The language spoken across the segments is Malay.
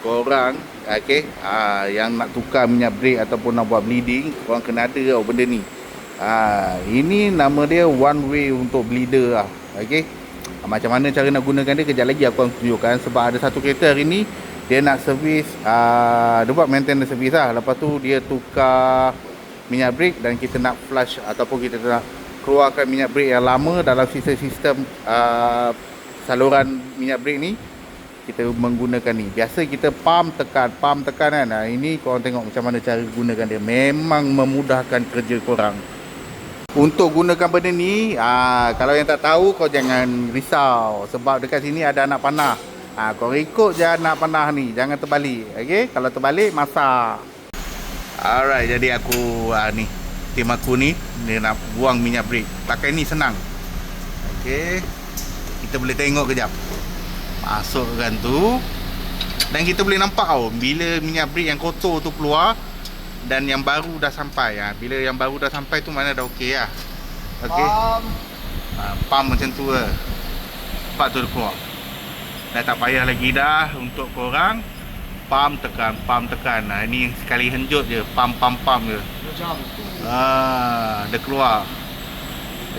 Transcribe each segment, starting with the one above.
korang okey ah yang nak tukar minyak brake ataupun nak buat bleeding korang kena ada tau benda ni. Ah ini nama dia one way untuk bleeder lah okey ah, macam mana cara nak gunakan dia kejap lagi aku akan tunjukkan. Sebab ada satu kereta hari ni dia nak servis ah dia buat maintenance servis lah. Lepas tu dia tukar minyak brake dan kita nak flush ataupun kita nak keluarkan minyak brake yang lama dalam sistem-sistem ah, saluran minyak brake ni kita menggunakan ni. Biasa kita pump tekan, pump tekan kan. Nah, ini korang tengok macam mana cara gunakan dia. Memang memudahkan kerja korang. Untuk gunakan benda ni, ah kalau yang tak tahu kau jangan risau sebab dekat sini ada anak panah. Ah kau ikut je anak panah ni, jangan terbalik. Okey? Kalau terbalik masak. Alright, jadi aku ah, ni tim aku ni dia nak buang minyak brake. Pakai ni senang. Okey. Kita boleh tengok kejap. Masukkan tu Dan kita boleh nampak tau Bila minyak brake yang kotor tu keluar Dan yang baru dah sampai ha. Bila yang baru dah sampai tu mana dah okey lah Okey Um, ha, Pump macam tu lah Nampak tu dia keluar Dah tak payah lagi dah Untuk korang Pump tekan Pump tekan ha, Ini sekali henjut je Pump pump pump je macam tu. Ah, dia keluar.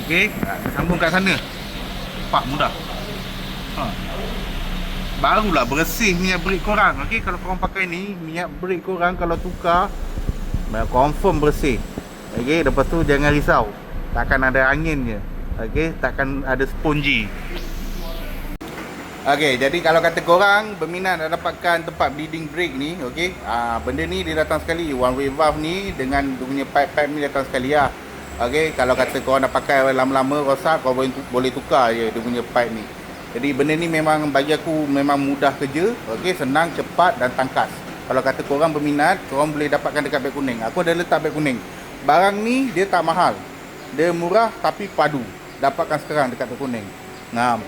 Okey, ha, sambung kat sana. Cepat mudah. Ha. Barulah bersih minyak brake korang. Okey, kalau korang pakai ni, minyak brake korang kalau tukar memang confirm bersih. Okey, lepas tu jangan risau. Takkan ada angin je. Okey, takkan ada spongy. Okey, jadi kalau kata korang berminat nak dapatkan tempat bleeding brake ni, okey. Ah benda ni dia datang sekali one way valve ni dengan dia punya pipe-pipe ni datang sekali lah. Okey, kalau kata korang nak pakai lama-lama rosak, kau boleh boleh tukar je dia punya pipe ni. Jadi benda ni memang bagi aku memang mudah kerja, okey, senang, cepat dan tangkas. Kalau kata korang berminat, korang boleh dapatkan dekat beg kuning. Aku ada letak beg kuning. Barang ni dia tak mahal. Dia murah tapi padu. Dapatkan sekarang dekat beg kuning. Ngam.